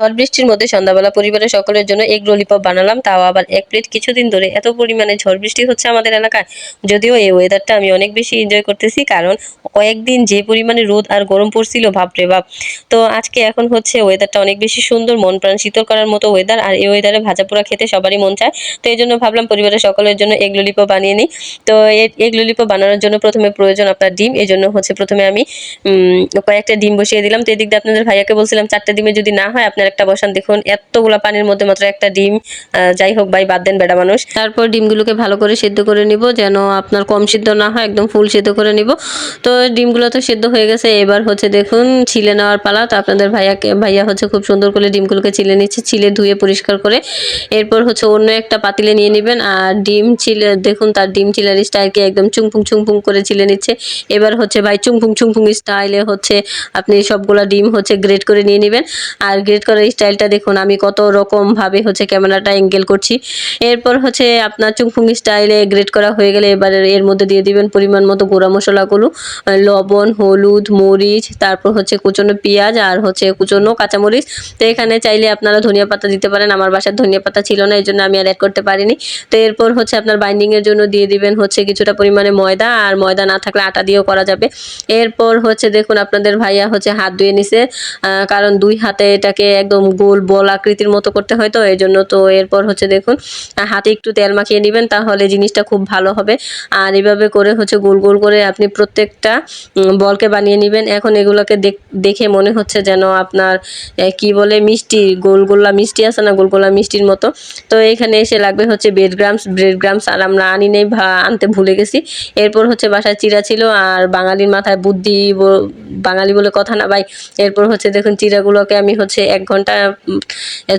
ঝড় বৃষ্টির মধ্যে সন্ধ্যাবেলা পরিবারের সকলের জন্য এগ ললিপপ বানালাম, তাও আবার এক প্লেট কিছুদিন ধরে এত পরিমাণে ঝড় বৃষ্টি হচ্ছে আমাদের এলাকায়। যদিও এই ওয়েদারটা আমি অনেক বেশি এনজয় করতেছি, কারণ কয়েকদিন যে পরিমাণে রোদ আর গরম পড়ছিল, বাপরে বাপ। তো আজকে এখন হচ্ছে ওয়েদারটা অনেক বেশি সুন্দর, মন প্রাণ শীতল করার মতো ওয়েদার আর এই ওয়েদারে ভাজা পোড়া খেতে সবারই মন চায়। তো এই জন্য ভাবলাম পরিবারের সকলের জন্য এগ ললিপপ বানিয়ে নিই। তো এগ ললিপপ বানানোর জন্য প্রথমে প্রয়োজন আপনার ডিম, এই জন্য হচ্ছে প্রথমে আমি কয়েকটা ডিম বসিয়ে দিলাম। তো এদিক দিয়ে আপনাদের ভাইয়াকে বলছিলাম, চারটে ডিমে যদি না হয়, আপনার একটা বসান, দেখুন, এতগুলা পানির মধ্যে মাত্র একটা ডিম যাই হোক, ভাই, বাদ দেন বেড়া মানুষ। তারপর ডিমগুলোকে ভালো করে সেদ্ধ করে নিব, যেন আপনার কম সিদ্ধ না হয়, একদম ফুল সেদ্ধ করে নিব। তো ডিমগুলো তো সেদ্ধ হয়ে গেছে, এবার হচ্ছে দেখুন, ছিলে নেওয়ার পালা। তো আপনাদের ভাইয়াকে, ভাইয়া হচ্ছে খুব সুন্দর করে ডিমগুলোকে ছিলে নিচ্ছে, ছিলে ধুয়ে পরিষ্কার করে। এরপর হচ্ছে অন্য একটা পাতিলে নিয়ে নেবেন, আর ডিম ছিলে, দেখুন, তার ডিম চিলার স্টাইলকে একদম চুংপুং চুংপুং করে চিলে নিচ্ছে। এবার হচ্ছে, ভাই চুংপুং চুংপুং স্টাইলে হচ্ছে, আপনি সবগুলা ডিম হচ্ছে গ্রেট করে নিয়ে নেবেন। আর গ্রেট করার স্টাইলটা দেখুন, আমি কত রকম ভাবে হচ্ছে ক্যামেরাটা অ্যাঙ্গেল করছি। এরপর হচ্ছে আপনার চুংপুং স্টাইলে গ্রেট করা হয়ে গেলে এবার এর মধ্যে দিয়ে দিবেন পরিমাণ মতো গুঁড়া মশলাগুলো লবণ, হলুদ, মরিচ, তারপর হচ্ছে কুচনো পেঁয়াজ আর হচ্ছে কুচনো কাঁচামরিচ। তো এখানে চাইলে আপনারা ধনিয়া পাতা দিতে পারেন, আমার বাসার ধনিয়া পাতা ছিল না এই জন্য আমি আর অ্যাড করতে পারিনি। তো এরপর হচ্ছে আপনার বাইন্ডিং এর জন্য দিয়ে দিবেন হচ্ছে কিছুটা পরিমাণে ময়দা, আর ময়দা না থাকলে আটা দিয়েও করা যাবে। এরপর হচ্ছে দেখুন, আপনাদের ভাইয়া হচ্ছে হাত ধুয়ে নিছে কারণ দুই হাতে এটাকে একদম গোল বল আকৃতির মতো করতে হয় তো এই জন্য তো এরপর হচ্ছে দেখুন হাতে একটু তেল মাখিয়ে নেবেন তাহলে জিনিসটা খুব ভালো হবে। আর এভাবে করে হচ্ছে গোল গোল করে আপনি প্রত্যেকটা বলকে বানিয়ে নেবেন। এখন এগুলোকে দেখ- মনে হচ্ছে যেন আপনার কি বলে, মিষ্টি গোলগোল্লা মিষ্টি আছে না গোলগোল্লা মিষ্টির মতো। তো এখানে এসে লাগবে হচ্ছে ব্রেড গ্রামস ব্রেড গ্রামস আর আমরা আনি নেই আনতে ভুলে গেছি। এরপর হচ্ছে বাসায় চিরা ছিল, আর বাঙালির মাথায় বুদ্ধি বাঙালি বলে কথা না ভাই। এরপর হচ্ছে দেখুন, চিরাগুলোকে আমি হচ্ছে এক ঘণ্টা উম,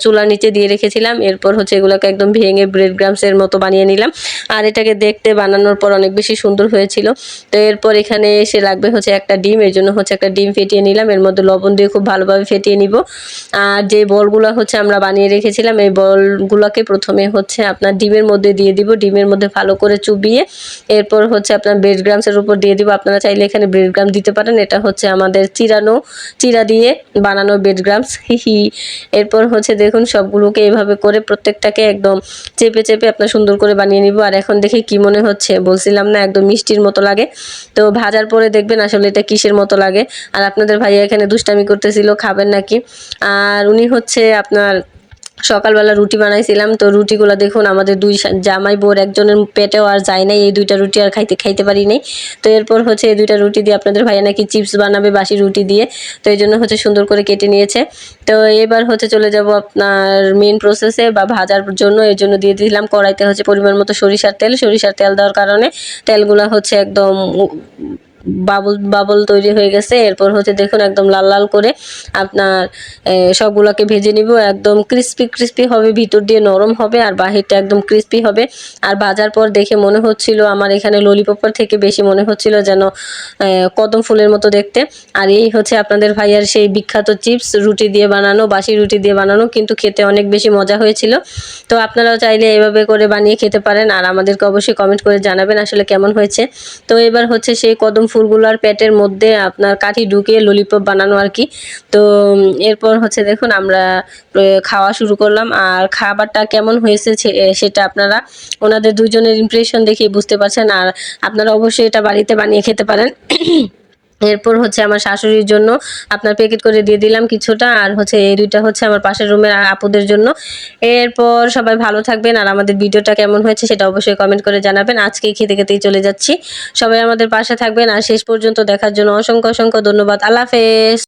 চুলার নিচে দিয়ে রেখেছিলাম। এরপর হচ্ছে এগুলোকে একদম ভেঙে ব্রেড গ্রামসের মতো বানিয়ে নিলাম। আর এটাকে দেখতে বানানোর পর অনেক বেশি সুন্দর হয়েছিল। তো এরপর এখানে এসে লাগবে হচ্ছে একটা ডিম। এর জন্য হচ্ছে একটা ডিম ফেটিয়ে নিলাম। এর মধ্যে লবণ দিয়ে খুব ভালোভাবে ফেটিয়ে নিব। আর যে বলগুলো হচ্ছে আমরা বানিয়ে রেখেছিলাম এই বলগুলোকে প্রথমে হচ্ছে আপনার ডিমের মধ্যে দিয়ে দিব। ডিমের মধ্যে ভালো করে চুবিয়ে এরপর হচ্ছে আপনার ব্রেড গ্রামসের উপর দিয়ে দিব। আপনারা চাইলে এখানে ব্রেড গ্রাম দিতে পারেন। এটা হচ্ছে আমাদের চিরানো চিরা দিয়ে বানানো ব্রেড গ্রামস হিহি এরপর হচ্ছে দেখুন সবগুলোকে এভাবে করে প্রত্যেকটাকে একদম চেপে চেপে আপনার সুন্দর করে বানিয়ে নিব। আর এখন দেখে কি মনে হচ্ছে, বলছিলাম না একদম মিষ্টির মতো লাগে। তো ভাজার পরে দেখবেন আসলে এটা কিসের মতো লাগে। আর আপনাদের ভাইয়া এখানে দুষ্টামি করতেছিল, খাবেন নাকি? আর উনি হচ্ছে আপনার সকালবেলা রুটি বানাইছিলাম, তো রুটিগুলো দেখুন আমাদের দুই জামাই বোর একজনের পেটেও আর যায় নাই, এই দুইটা রুটি আর খাইতে খাইতে পারি নাই। তো এরপর হচ্ছে এই দুইটা রুটি দিয়ে আপনাদের ভাইয়া নাকি চিপস বানাবে বাসি রুটি দিয়ে, তো এই জন্য হচ্ছে সুন্দর করে কেটে নিয়েছে। তো এবার হচ্ছে চলে যাব আপনার মেন প্রসেসে বা ভাজার জন্য, এর জন্য দিয়ে দিলাম কড়াইতে হচ্ছে পরিমাণ মতো সরিষার তেল। সরিষার তেল দেওয়ার কারণে তেলগুলো হচ্ছে একদম বাবল বাবল তৈরি হয়ে গেছে। এরপর হচ্ছে দেখুন একদম লাল লাল করে আপনার সবগুলোকে ভেজে নিব। একদম ক্রিস্পি ক্রিস্পি হবে, ভিতর দিয়ে নরম হবে আর বাহিরটা একদম ক্রিস্পি হবে। আর ভাজার পর দেখে মনে হচ্ছিল আমার এখানে ললিপপের থেকে বেশি মনে হচ্ছিল যেন কদম ফুলের মতো দেখতে। আর এই হচ্ছে আপনাদের ভাইয়ার সেই বিখ্যাত চিপস, রুটি দিয়ে বানানো, বাসি রুটি দিয়ে বানানো, কিন্তু খেতে অনেক বেশি মজা হয়েছিল। তো আপনারাও চাইলে এভাবে করে বানিয়ে খেতে পারেন। আর আমাদেরকে অবশ্যই কমেন্ট করে জানাবেন আসলে কেমন হয়েছে। তো এবার হচ্ছে সেই কদম ফুলগুলার পেটের মধ্যে আপনার কাঠি ঢুকিয়ে ললিপপ বানানো আর কি। তো এরপর হচ্ছে দেখুন আমরা খাওয়া শুরু করলাম। আর খাবারটা কেমন হয়েছে সেটা আপনারা ওনাদের দুজনের ইমপ্রেশন দেখে বুঝতে পারছেন। আর আপনারা অবশ্যই এটা বাড়িতে বানিয়ে খেতে পারেন। এরপর হচ্ছে আমার শাশুড়ির জন্য আপনার প্যাকেট করে দিয়ে দিলাম কিছুটা, আর হচ্ছে এই দুইটা হচ্ছে আমার পাশের রুমের আপুদের জন্য। এরপর সবাই ভালো থাকবেন, আর আমাদের ভিডিওটা কেমন হয়েছে সেটা অবশ্যই কমেন্ট করে জানাবেন। আজকে খেতে খেতেই চলে যাচ্ছি। সবাই আমাদের পাশে থাকবেন, আর শেষ পর্যন্ত দেখার জন্য অসংখ্য অসংখ্য ধন্যবাদ। আল্লাহ হাফেজ।